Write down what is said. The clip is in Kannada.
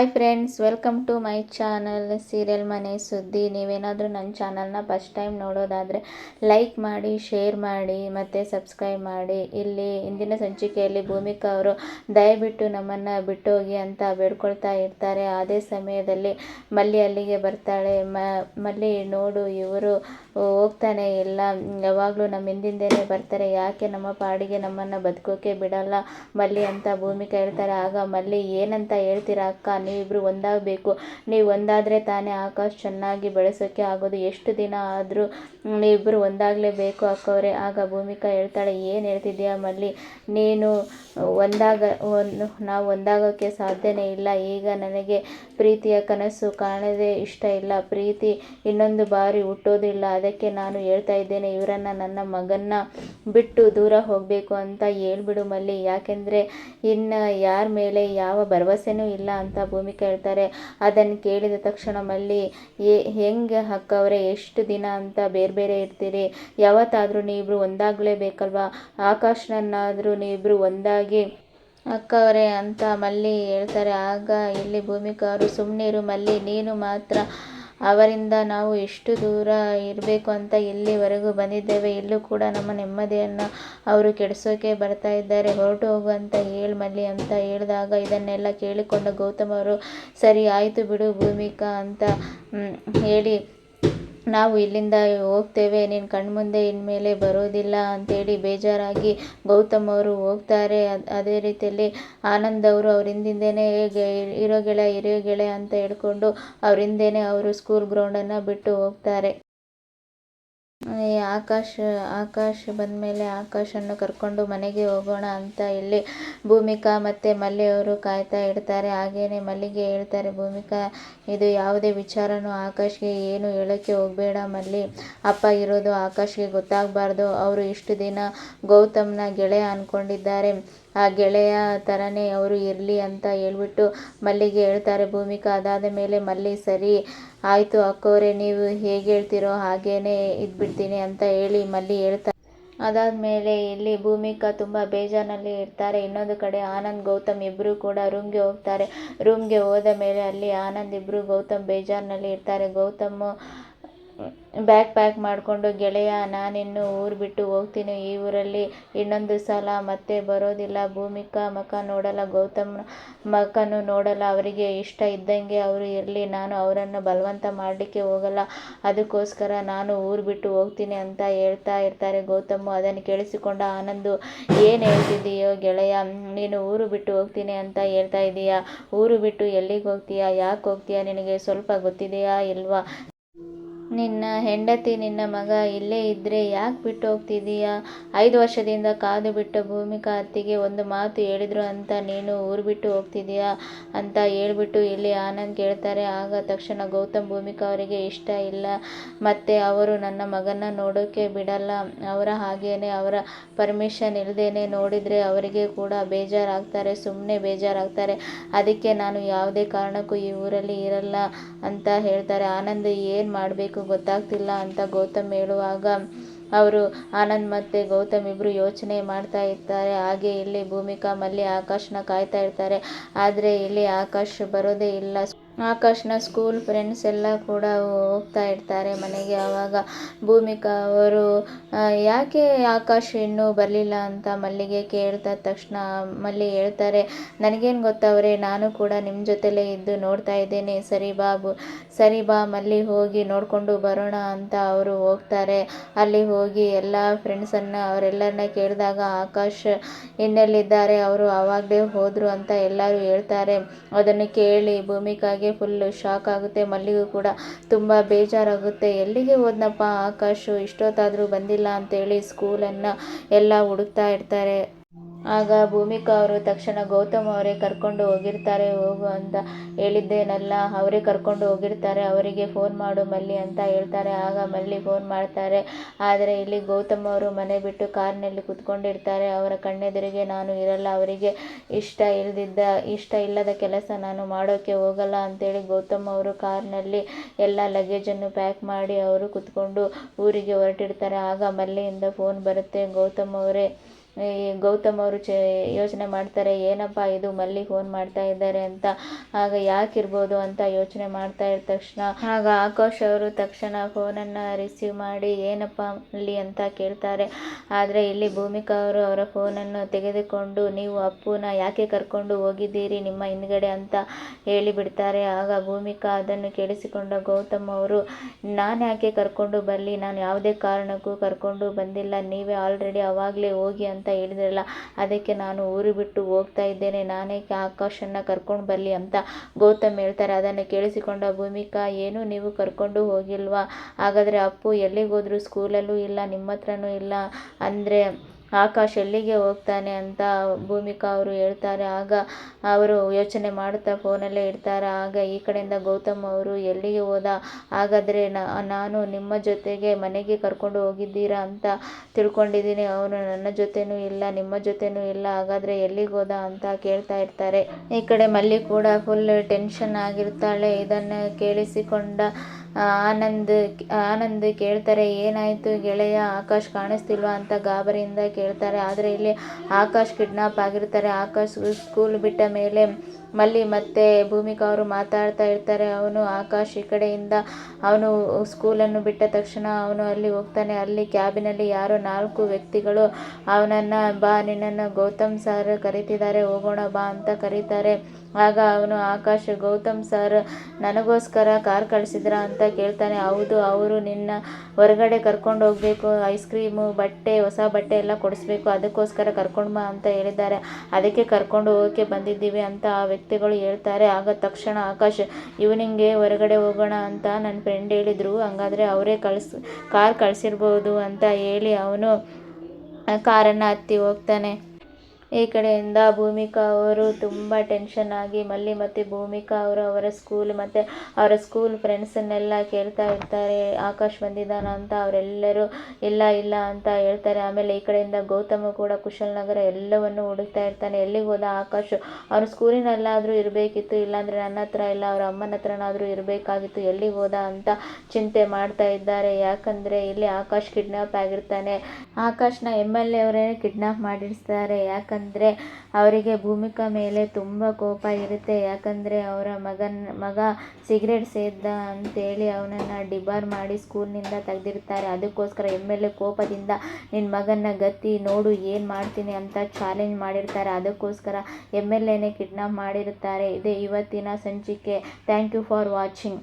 Hi friends, welcome to my channel serial ಮನೆ ಸುದ್ದಿ. ನೀವೇನಾದರೂ ನನ್ನ ಚಾನಲ್ನ ಫಸ್ಟ್ ಟೈಮ್ ನೋಡೋದಾದರೆ ಲೈಕ್ ಮಾಡಿ, ಶೇರ್ ಮಾಡಿ, ಮತ್ತು ಸಬ್ಸ್ಕ್ರೈಬ್ ಮಾಡಿ. ಇಲ್ಲಿ ಇಂದಿನ ಸಂಚಿಕೆಯಲ್ಲಿ ಭೂಮಿಕಾ ಅವರು, ದಯವಿಟ್ಟು ನಮ್ಮನ್ನು ಬಿಟ್ಟೋಗಿ ಅಂತ ಬೇಡ್ಕೊಳ್ತಾ ಇರ್ತಾರೆ. ಅದೇ ಸಮಯದಲ್ಲಿ ಮಲ್ಲಿ ಅಲ್ಲಿಗೆ ಬರ್ತಾಳೆ. ಮಲ್ಲಿ, ನೋಡು, ಇವರು ಹೋಗ್ತಾನೆ ಇಲ್ಲ. ಯಾವಾಗಲೂ ನಮ್ಮ ಹಿಂದಿಂದೇನೆ ಬರ್ತಾರೆ. ಯಾಕೆ ನಮ್ಮ ಪಾಡಿಗೆ ನಮ್ಮನ್ನು ಬದುಕೋಕೆ ಬಿಡಲ್ಲ ಮಲ್ಲಿ ಅಂತ ಭೂಮಿಕಾ ಹೇಳ್ತಾರೆ. ಆಗ ಮಲ್ಲಿ, ಏನಂತ ಹೇಳ್ತೀರಾ ಅಕ್ಕ? ನೀವಿಬ್ಬರು ಒಂದಾಗಬೇಕು. ನೀವು ಒಂದಾದರೆ ತಾನೇ ಆಕಾಶ್ ಚೆನ್ನಾಗಿ ಬೆಳೆಸೋಕ್ಕೆ ಆಗೋದು. ಎಷ್ಟು ದಿನ ಆದರೂ ನೀವಿಬ್ಬರು ಒಂದಾಗಲೇಬೇಕು ಅಕ್ಕವ್ರೆ. ಆಗ ಭೂಮಿಕಾ ಹೇಳ್ತಾಳೆ, ಏನು ಹೇಳ್ತಿದ್ದೀಯಾ ಮಲ್ಲಿ? ನೀನು ಒಂದಾಗ, ಒಂದು, ನಾವು ಒಂದಾಗೋಕ್ಕೆ ಸಾಧ್ಯನೇ ಇಲ್ಲ. ಈಗ ನನಗೆ ಪ್ರೀತಿಯ ಕನಸು ಕಾಣದೇ ಇಷ್ಟ ಇಲ್ಲ. ಪ್ರೀತಿ ಇನ್ನೊಂದು ಬಾರಿ ಹುಟ್ಟೋದಿಲ್ಲ. ಅದಕ್ಕೆ ನಾನು ಹೇಳ್ತಾ ಇದ್ದೇನೆ, ಇವರನ್ನು ನನ್ನ ಮಗನ್ನ ಬಿಟ್ಟು ದೂರ ಹೋಗಬೇಕು ಅಂತ ಹೇಳ್ಬಿಡು ಮಲ್ಲಿ. ಯಾಕೆಂದರೆ ಇನ್ನು ಯಾರ ಮೇಲೆ ಯಾವ ಭರವಸೆನೂ ಇಲ್ಲ ಅಂತ ಭೂಮಿಕಾ ಕೇಳ್ತಾರೆ. ಅದನ್ನು ಕೇಳಿದ ತಕ್ಷಣ ಮಲ್ಲಿ, ಏ, ಹೆಂಗೆ ಅಕ್ಕವ್ರೆ, ಎಷ್ಟು ದಿನ ಅಂತ ಬೇರೆ ಬೇರೆ ಇರ್ತೀರಿ. ಯಾವತ್ತಾದರೂ ನೀವಿಬ್ರು ಒಂದಾಗಲೇಬೇಕಲ್ವಾ ಆಕಾಶನನ್ನಾದರೂ ನೀವಿಬ್ರು ಒಂದಾಗಿ ಅಕ್ಕವರೇ ಅಂತ ಮಲ್ಲಿ ಹೇಳ್ತಾರೆ. ಆಗ ಇಲ್ಲಿ ಭೂಮಿಕಾ ಅವರು ಸುಮ್ಮನಿರು ಮಲ್ಲಿ, ನೀನು ಮಾತ್ರ ಅವರಿಂದ ನಾವು ಎಷ್ಟು ದೂರ ಇರಬೇಕು ಅಂತ ಇಲ್ಲಿವರೆಗೂ ಬಂದಿದ್ದೇವೆ, ಇಲ್ಲೂ ಕೂಡ ನಮ್ಮ ನೆಮ್ಮದಿಯನ್ನು ಅವರು ಕೆಡಿಸೋಕೆ ಬರ್ತಾ ಇದ್ದಾರೆ. ಹೊರಟು ಹೋಗು ಅಂತ ಹೇಳಿ ಮಲ್ಲಿ ಅಂತ ಹೇಳಿದಾಗ ಇದನ್ನೆಲ್ಲ ಕೇಳಿಕೊಂಡ ಗೌತಮ್ ಅವರು, ಸರಿ, ಆಯಿತು ಬಿಡು ಭೂಮಿಕಾ ಅಂತ ಹೇಳಿ ನಾವು ಇಲ್ಲಿಂದ ಹೋಗ್ತೇವೆ ನಿನ್ನ ಕಣ್ಮುಂದೆ ಇನ್ಮೇಲೆ ಬರೋದಿಲ್ಲ ಅಂತೇಳಿ ಬೇಜಾರಾಗಿ ಗೌತಮ್ ಅವರು ಹೋಗ್ತಾರೆ. ಅದೇ ರೀತಿಯಲ್ಲಿ ಆನಂದ್ ಅವರು ಅವ್ರ ಹಿಂದಿಂದೇನೆ ಇರೋ ಗೆಳೆಯ ಇರೋ ಗೆಳೆಯ ಅಂತ ಹೇಳ್ಕೊಂಡು ಅವ್ರ ಹಿಂದೇನೆ ಅವರು ಸ್ಕೂಲ್ ಗ್ರೌಂಡನ್ನು ಬಿಟ್ಟು ಹೋಗ್ತಾರೆ. ಆಕಾಶ್ ಆಕಾಶ್ ಬಂದಮೇಲೆ ಆಕಾಶನ್ನು ಕರ್ಕೊಂಡು ಮನೆಗೆ ಹೋಗೋಣ ಅಂತ ಇಲ್ಲಿ ಭೂಮಿಕಾ ಮತ್ತು ಮಲ್ಲಿ ಅವರು ಕಾಯ್ತಾ ಇರ್ತಾರೆ. ಹಾಗೇನೆ ಮಲ್ಲಿಗೆ ಹೇಳ್ತಾರೆ, ಭೂಮಿಕಾ, ಇದು ಯಾವುದೇ ವಿಚಾರನೂ ಆಕಾಶ್ಗೆ ಏನು ಹೇಳೋಕ್ಕೆ ಹೋಗಬೇಡ ಮಲ್ಲಿ. ಅಪ್ಪ ಇರೋದು ಆಕಾಶ್ಗೆ ಗೊತ್ತಾಗಬಾರ್ದು. ಅವರು ಇಷ್ಟು ದಿನ ಗೌತಮ್ನ ಗೆಳೆಯ ಅಂದ್ಕೊಂಡಿದ್ದಾರೆ ಆ ಗೆಳೆಯ ಥರನೇ ಅವರು ಇರಲಿ ಅಂತ ಹೇಳ್ಬಿಟ್ಟು ಮಲ್ಲಿಗೆ ಹೇಳ್ತಾರೆ, ಭೂಮಿಕಾ, ಅದಾದ ಮೇಲೆ ಮಲ್ಲಿ, ಸರಿ, ಆಯಿತು ಅಕ್ಕೋರೆ, ನೀವು ಹೇಗೆ ಹೇಳ್ತೀರೋ ಹಾಗೇನೆ ಇದ್ಬಿಡ್ತೀನಿ ಅಂತ ಹೇಳಿ ಮಲ್ಲಿ ಹೇಳ್ತಾರೆ ಅದಾದ ಮೇಲೆ ಇಲ್ಲಿ ಭೂಮಿಕಾ ತುಂಬ ಬೇಜಾರಿನಲ್ಲಿ ಇರ್ತಾರೆ. ಇನ್ನೊಂದು ಕಡೆ ಆನಂದ್, ಗೌತಮ್ ಇಬ್ಬರು ಕೂಡ ರೂಮ್ಗೆ ಹೋಗ್ತಾರೆ. ರೂಮ್ಗೆ ಹೋದ ಮೇಲೆ ಅಲ್ಲಿ ಆನಂದ್ ಇಬ್ಬರು ಗೌತಮ್ ಬೇಜಾರಿನಲ್ಲಿ ಇರ್ತಾರೆ. ಗೌತಮ್ ಬ್ಯಾಗ್ ಪ್ಯಾಕ್ ಮಾಡಿಕೊಂಡು, ಗೆಳೆಯ, ನಾನಿನ್ನು ಊರು ಬಿಟ್ಟು ಹೋಗ್ತೀನಿ. ಈ ಊರಲ್ಲಿ ಇನ್ನೊಂದು ಸಲ ಮತ್ತೆ ಬರೋದಿಲ್ಲ. ಭೂಮಿಕಾ ಮಖ ನೋಡಲ್ಲ, ಗೌತಮ್ ಮಕನು ನೋಡಲ್ಲ. ಅವರಿಗೆ ಇಷ್ಟ ಇದ್ದಂಗೆ ಅವರು ಇರಲಿ. ನಾನು ಅವರನ್ನು ಬಲವಂತ ಮಾಡಲಿಕ್ಕೆ ಹೋಗಲ್ಲ. ಅದಕ್ಕೋಸ್ಕರ ನಾನು ಊರು ಬಿಟ್ಟು ಹೋಗ್ತೀನಿ ಅಂತ ಹೇಳ್ತಾ ಇರ್ತಾರೆ ಗೌತಮ್. ಅದನ್ನು ಕೇಳಿಸಿಕೊಂಡ ಆನಂದು, ಏನು ಹೇಳ್ತಿದ್ದೀಯೋ ಗೆಳೆಯ, ನೀನು ಊರು ಬಿಟ್ಟು ಹೋಗ್ತೀನಿ ಅಂತ ಹೇಳ್ತಾ ಇದ್ದೀಯಾ ಊರು ಬಿಟ್ಟು ಎಲ್ಲಿಗೆ ಹೋಗ್ತೀಯಾ? ಯಾಕೆ ಹೋಗ್ತೀಯಾ? ನಿನಗೆ ಸ್ವಲ್ಪ ಗೊತ್ತಿದೆಯಾ ಇಲ್ವಾ? ನಿನ್ನ ಹೆಂಡತಿ, ನಿನ್ನ ಮಗ ಇಲ್ಲೇ ಇದ್ದರೆ ಯಾಕೆ ಬಿಟ್ಟು ಹೋಗ್ತಿದೀಯ ಐದು ವರ್ಷದಿಂದ ಕಾದು ಬಿಟ್ಟ ಭೂಮಿಕಾ ಅತ್ತಿಗೆ ಒಂದು ಮಾತು ಹೇಳಿದ್ರು ಅಂತ ನೀನು ಊರು ಬಿಟ್ಟು ಹೋಗ್ತಿದೀಯಾ ಅಂತ ಹೇಳ್ಬಿಟ್ಟು ಇಲ್ಲಿ ಆನಂದ್ ಕೇಳ್ತಾರೆ. ಆಗ ತಕ್ಷಣ ಗೌತಮ್ ಭೂಮಿಕಾ ಅವರಿಗೆ ಇಷ್ಟ ಇಲ್ಲ. ಮತ್ತೆ ಅವರು ನನ್ನ ಮಗನ ನೋಡೋಕೆ ಬಿಡಲ್ಲ. ಅವರ ಹಾಗೇನೆ, ಅವರ ಪರ್ಮಿಷನ್ ಇಲ್ಲದೇನೆ ನೋಡಿದರೆ ಅವರಿಗೆ ಕೂಡ ಬೇಜಾರಾಗ್ತಾರೆ ಸುಮ್ಮನೆ ಬೇಜಾರಾಗ್ತಾರೆ. ಅದಕ್ಕೆ ನಾನು ಯಾವುದೇ ಕಾರಣಕ್ಕೂ ಈ ಊರಲ್ಲಿ ಇರಲ್ಲ ಅಂತ ಹೇಳ್ತಾರೆ. ಆನಂದ್, ಏನು ಮಾಡಬೇಕು ಗೊತ್ತಾಗ್ತಿಲ್ಲ ಅಂತ ಗೌತಮ್ ಹೇಳುವಾಗ ಅವರು, ಆನಂದ್ ಮತ್ತು ಗೌತಮ್ ಇಬ್ಬರು ಯೋಚನೆ ಮಾಡ್ತಾ ಇರ್ತಾರೆ. ಹಾಗೆ ಇಲ್ಲಿ ಭೂಮಿಕಾ ಮಲ್ಲಿ ಆಕಾಶ್ನ ಕಾಯ್ತಾ ಇರ್ತಾರೆ. ಆದರೆ ಇಲ್ಲಿ ಆಕಾಶ್ ಬರೋದೇ ಇಲ್ಲ. ಆಕಾಶ್ನ ಸ್ಕೂಲ್ ಫ್ರೆಂಡ್ಸ್ ಎಲ್ಲ ಕೂಡ ಹೋಗ್ತಾ ಇರ್ತಾರೆ ಮನೆಗೆ. ಆವಾಗ ಭೂಮಿಕಾ ಅವರು ಯಾಕೆ ಆಕಾಶ್ ಇನ್ನೂ ಬರಲಿಲ್ಲ ಅಂತ ಮಲ್ಲಿಗೆ ಕೇಳ್ತಾ ತಕ್ಷಣ ಮಲ್ಲಿ ಹೇಳ್ತಾರೆ, ನನಗೇನು ಗೊತ್ತವ್ರೆ ನಾನು ಕೂಡ ನಿಮ್ಮ ಜೊತೆಲೇ ಇದ್ದು ನೋಡ್ತಾ ಇದ್ದೇನೆ. ಸರಿ ಬಾ ಸರಿ ಬಾ, ಮಲ್ಲಿ ಹೋಗಿ ನೋಡಿಕೊಂಡು ಬರೋಣ ಅಂತ ಅವರು ಹೋಗ್ತಾರೆ. ಅಲ್ಲಿ ಹೋಗಿ ಎಲ್ಲ ಫ್ರೆಂಡ್ಸನ್ನು ಅವರೆಲ್ಲರನ್ನ ಕೇಳಿದಾಗ ಆಕಾಶ್ ಇನ್ನೆಲ್ಲಿದ್ದಾರೆ, ಅವರು ಆವಾಗಲೇ ಹೋದರು ಅಂತ ಎಲ್ಲರೂ ಹೇಳ್ತಾರೆ. ಅದನ್ನು ಕೇಳಿ ಭೂಮಿಕಾಗೆ ಫುಲ್ಲು ಶಾಕ್ ಆಗುತ್ತೆ, ಮಲ್ಲಿಗೂ ಕೂಡ ತುಂಬ ಬೇಜಾರಾಗುತ್ತೆ. ಎಲ್ಲಿಗೆ ಹೋದ್ನಪ್ಪ ಆಕಾಶು, ಇಷ್ಟೊತ್ತಾದರೂ ಬಂದಿಲ್ಲ ಅಂತೇಳಿ ಸ್ಕೂಲನ್ನು ಎಲ್ಲ ಹುಡುಕ್ತಾ ಇರ್ತಾರೆ. ಆಗ ಭೂಮಿಕಾ ಅವರು ತಕ್ಷಣ ಗೌತಮ್ ಅವರೇ ಕರ್ಕೊಂಡು ಹೋಗಿರ್ತಾರೆ, ಹೋಗು ಅಂತ ಹೇಳಿದ್ದೇನಲ್ಲ, ಅವರೇ ಕರ್ಕೊಂಡು ಹೋಗಿರ್ತಾರೆ, ಅವರಿಗೆ ಫೋನ್ ಮಾಡು ಮಲ್ಲಿ ಅಂತ ಹೇಳ್ತಾರೆ, ಆಗ ಮಲ್ಲಿ ಫೋನ್ ಮಾಡ್ತಾರೆ. ಆದರೆ ಇಲ್ಲಿ ಗೌತಮ್ ಅವರು ಮನೆ ಬಿಟ್ಟು ಕಾರ್ನಲ್ಲಿ ಕುತ್ಕೊಂಡಿರ್ತಾರೆ, ಅವರ ಕಣ್ಣೆದುರಿಗೆ ನಾನು ಇರಲ್ಲ, ಅವರಿಗೆ ಇಷ್ಟ ಇಲ್ಲದಿದ್ದ ಇಷ್ಟ ಇಲ್ಲದ ಕೆಲಸ ನಾನು ಮಾಡೋಕ್ಕೆ ಹೋಗಲ್ಲ ಅಂತೇಳಿ ಗೌತಮ್ ಅವರು ಕಾರ್ನಲ್ಲಿ ಎಲ್ಲ ಲಗೇಜನ್ನು ಪ್ಯಾಕ್ ಮಾಡಿ ಅವರು ಕುತ್ಕೊಂಡು ಊರಿಗೆ ಹೊರಟಿರ್ತಾರೆ. ಆಗ ಮಲ್ಲಿಯಿಂದ ಫೋನ್ ಬರುತ್ತೆ ಗೌತಮ್ ಅವರೇ. ಗೌತಮ್ ಅವರು ಚ ಯೋಚನೆ ಮಾಡ್ತಾರೆ, ಏನಪ್ಪ ಇದು ಮಲ್ಲಿ ಫೋನ್ ಮಾಡ್ತಾ ಇದ್ದಾರೆ ಅಂತ, ಆಗ ಯಾಕಿರ್ಬೋದು ಅಂತ ಯೋಚನೆ ಮಾಡ್ತಾ ಇದ್ದ ತಕ್ಷಣ, ಆಗ ಆಕಾಶ್ ಅವರು ತಕ್ಷಣ ಫೋನನ್ನು ರಿಸೀವ್ ಮಾಡಿ, ಏನಪ್ಪ ಮಲ್ಲಿ ಅಂತ ಕೇಳ್ತಾರೆ. ಆದರೆ ಇಲ್ಲಿ ಭೂಮಿಕಾ ಅವರು ಅವರ ಫೋನನ್ನು ತೆಗೆದುಕೊಂಡು, ನೀವು ಅಪ್ಪುನ ಯಾಕೆ ಕರ್ಕೊಂಡು ಹೋಗಿದ್ದೀರಿ ನಿಮ್ಮ ಹಿಂದ್ಗಡೆ ಅಂತ ಹೇಳಿಬಿಡ್ತಾರೆ. ಆಗ ಭೂಮಿಕಾ ಅದನ್ನು ಕೇಳಿಸಿಕೊಂಡ ಗೌತಮ್ ಅವರು, ನಾನು ಯಾಕೆ ಕರ್ಕೊಂಡು ಬರಲಿ? ನಾನು ಯಾವುದೇ ಕಾರಣಕ್ಕೂ ಕರ್ಕೊಂಡು ಬಂದಿಲ್ಲ. ನೀವೇ ಆಲ್ರೆಡಿ ಅವಾಗಲೇ ಹೋಗಿ ಅಂತ ಹೇಳಿದ್ರಲ್ಲ, ಅದಕ್ಕೆ ನಾನು ಊರು ಬಿಟ್ಟು ಹೋಗ್ತಾ ಇದ್ದೇನೆ ನಾನೇಕೆ ಆಕಾಶನ್ನ ಕರ್ಕೊಂಡು ಬರಲಿ ಅಂತ ಗೌತಮ್ ಹೇಳ್ತಾರೆ. ಅದನ್ನು ಕೇಳಿಸಿಕೊಂಡ ಭೂಮಿಕಾ, ಏನು ನೀವು ಕರ್ಕೊಂಡು ಹೋಗಿಲ್ವಾ? ಹಾಗಾದರೆ ಅಪ್ಪು ಎಲ್ಲಿಗೆ ಹೋದ್ರು? ಸ್ಕೂಲಲ್ಲೂ ಇಲ್ಲ ನಿಮ್ಮ ಹತ್ರನೂ ಇಲ್ಲ. ಅಂದರೆ ಆಕಾಶ್ ಎಲ್ಲಿಗೆ ಹೋಗ್ತಾನೆ ಅಂತ ಭೂಮಿಕಾ ಅವರು ಹೇಳ್ತಾರೆ. ಆಗ ಅವರು ಯೋಚನೆ ಮಾಡುತ್ತಾ ಫೋನಲ್ಲೇ ಇರ್ತಾರೆ. ಆಗ ಈ ಕಡೆಯಿಂದ ಗೌತಮ್ ಅವರು, ಎಲ್ಲಿಗೆ ಹೋದ? ಹಾಗಾದರೆ ನಾನು ನಿಮ್ಮ ಜೊತೆಗೆ ಮನೆಗೆ ಕರ್ಕೊಂಡು ಹೋಗಿದ್ದೀರಾ ಅಂತ ತಿಳ್ಕೊಂಡಿದ್ದೀನಿ. ಅವನು ನನ್ನ ಜೊತೆನೂ ಇಲ್ಲ, ನಿಮ್ಮ ಜೊತೆನೂ ಇಲ್ಲ. ಹಾಗಾದರೆ ಎಲ್ಲಿಗೆ ಹೋದ ಅಂತ ಕೇಳ್ತಾ ಇರ್ತಾರೆ. ಈ ಕಡೆ ಮಲ್ಲಿ ಕೂಡ ಫುಲ್ ಟೆನ್ಷನ್ ಆಗಿರ್ತಾಳೆ. ಇದನ್ನು ಕೇಳಿಸಿಕೊಂಡ ಆನಂದ್ ಆನಂದ್ ಕೇಳ್ತಾರೆ, ಏನಾಯಿತು ಗೆಳೆಯ? ಆಕಾಶ್ ಕಾಣಿಸ್ತಿಲ್ವಾ? ಅಂತ ಗಾಬರಿಯಿಂದ ಕೇಳ್ತಾರೆ. ಆದರೆ ಇಲ್ಲಿ ಆಕಾಶ್ ಕಿಡ್ನಾಪ್ ಆಗಿರ್ತಾರೆ. ಆಕಾಶ್ ಸ್ಕೂಲ್ ಬಿಟ್ಟ ಮೇಲೆ ಮಲ್ಲಿ ಮತ್ತೆ ಭೂಮಿಕಾ ಅವರು ಮಾತಾಡ್ತಾ ಇರ್ತಾರೆ. ಅವನು ಆಕಾಶ್ ಈ ಕಡೆಯಿಂದ, ಅವನು ಸ್ಕೂಲನ್ನು ಬಿಟ್ಟ ತಕ್ಷಣ ಅವನು ಅಲ್ಲಿ ಹೋಗ್ತಾನೆ. ಅಲ್ಲಿ ಕ್ಯಾಬಿನಲ್ಲಿ ಯಾರೋ ನಾಲ್ಕು ವ್ಯಕ್ತಿಗಳು ಅವನನ್ನು, ಬಾ, ನಿನ್ನನ್ನು ಗೌತಮ್ ಸರ್ ಕರೀತಿದ್ದಾರೆ, ಹೋಗೋಣ ಬಾ ಅಂತ ಕರೀತಾರೆ. ಆಗ ಅವನು, ಆಕಾಶ್, ಗೌತಮ್ ಸರ್ ನನಗೋಸ್ಕರ ಕಾರ್ ಕಳಿಸಿದ್ರ ಅಂತ ಕೇಳ್ತಾನೆ. ಹೌದು, ಅವರು ನಿನ್ನ ಹೊರಗಡೆ ಕರ್ಕೊಂಡು ಹೋಗಬೇಕು. ಐಸ್ ಕ್ರೀಮು, ಬಟ್ಟೆ, ಹೊಸ ಬಟ್ಟೆ ಎಲ್ಲ ಕೊಡಿಸ್ಬೇಕು. ಅದಕ್ಕೋಸ್ಕರ ಕರ್ಕೊಂಡು ಬಾ ಅಂತ ಹೇಳಿದ್ದಾರೆ. ಅದಕ್ಕೆ ಕರ್ಕೊಂಡು ಹೋಗೋಕ್ಕೆ ಬಂದಿದ್ದೀವಿ ಅಂತ ಆ ವ್ಯಕ್ತಿಗಳು ಹೇಳ್ತಾರೆ, ಆಗ ತಕ್ಷಣ ಆಕಾಶ್ ಈವ್ನಿಂಗ್ಗೆ ಹೊರಗಡೆ ಹೋಗೋಣ ಅಂತ ನನ್ನ ಫ್ರೆಂಡ್ ಹೇಳಿದರು. ಹಂಗಾದರೆ ಅವರೇ ಕಳಿಸ್, ಕಾರ್ ಕಳಿಸಿರ್ಬೋದು ಅಂತ ಹೇಳಿ ಅವನು ಕಾರನ್ನು ಹತ್ತಿ ಹೋಗ್ತಾನೆ. ಈ ಕಡೆಯಿಂದ ಭೂಮಿಕಾ ಅವರು ತುಂಬ ಟೆನ್ಷನ್ ಆಗಿ ಮಲ್ಲಿ ಮತ್ತು ಭೂಮಿಕಾ ಅವರು ಅವರ ಸ್ಕೂಲ್ ಮತ್ತು ಅವರ ಸ್ಕೂಲ್ ಫ್ರೆಂಡ್ಸನ್ನೆಲ್ಲ ಕೇಳ್ತಾ ಇರ್ತಾರೆ. ಆಕಾಶ್ ಬಂದಿದ್ದಾನ ಅಂತ ಅವರೆಲ್ಲರೂ ಇಲ್ಲ ಇಲ್ಲ ಅಂತ ಹೇಳ್ತಾರೆ. ಆಮೇಲೆ ಈ ಕಡೆಯಿಂದ ಗೌತಮ ಕೂಡ ಕುಶಲನಗರ ಎಲ್ಲವನ್ನು ಹುಡುಕ್ತಾ ಇರ್ತಾನೆ. ಎಲ್ಲಿಗೆ ಹೋದ ಆಕಾಶ್? ಅವ್ರ ಸ್ಕೂಲಿನಲ್ಲಾದರೂ ಇರಬೇಕಿತ್ತು, ಇಲ್ಲಾಂದರೆ ನನ್ನ ಹತ್ರ ಇಲ್ಲ, ಅವ್ರ ಅಮ್ಮನ ಹತ್ರನಾದರೂ ಇರಬೇಕಾಗಿತ್ತು. ಎಲ್ಲಿಗೆ ಹೋದ ಅಂತ ಚಿಂತೆ ಮಾಡ್ತಾ ಇದ್ದಾರೆ. ಯಾಕಂದರೆ ಇಲ್ಲಿ ಆಕಾಶ್ ಕಿಡ್ನಾಪ್ ಆಗಿರ್ತಾನೆ. ಆಕಾಶ್ನ ಎಂ ಎಲ್ ಎ ಅವರೇ ಕಿಡ್ನಾಪ್ ಮಾಡಿರ್ತಾರೆ. ಯಾಕಂದರೆ ಅಂದರೆ ಅವರಿಗೆ ಭೂಮಿಕಾ ಮೇಲೆ ತುಂಬ ಕೋಪ ಇರುತ್ತೆ. ಯಾಕಂದರೆ ಅವರ ಮಗನ, ಮಗ ಸಿಗರೇಟ್ ಸೇದ ಅಂತೇಳಿ ಅವನನ್ನ ಡಿಬಾರ್ ಮಾಡಿ ಸ್ಕೂಲ್ನಿಂದ ತೆಗೆದಿರ್ತಾರೆ. ಅದಕ್ಕೋಸ್ಕರ ಎಂ ಎಲ್ ಎ ಕೋಪದಿಂದ ನಿನ್ನ ಮಗನ ಗತಿ ನೋಡು, ಏನು ಮಾಡ್ತೀನಿ ಅಂತ ಚಾಲೆಂಜ್ ಮಾಡಿರ್ತಾರೆ. ಅದಕ್ಕೋಸ್ಕರ ಎಂ ಎಲ್ ಎನೇ ಕಿಡ್ನಾಪ್ ಮಾಡಿರುತ್ತಾರೆ ಇದೇ ಇವತ್ತಿನ ಸಂಚಿಕೆ. Thank you for watching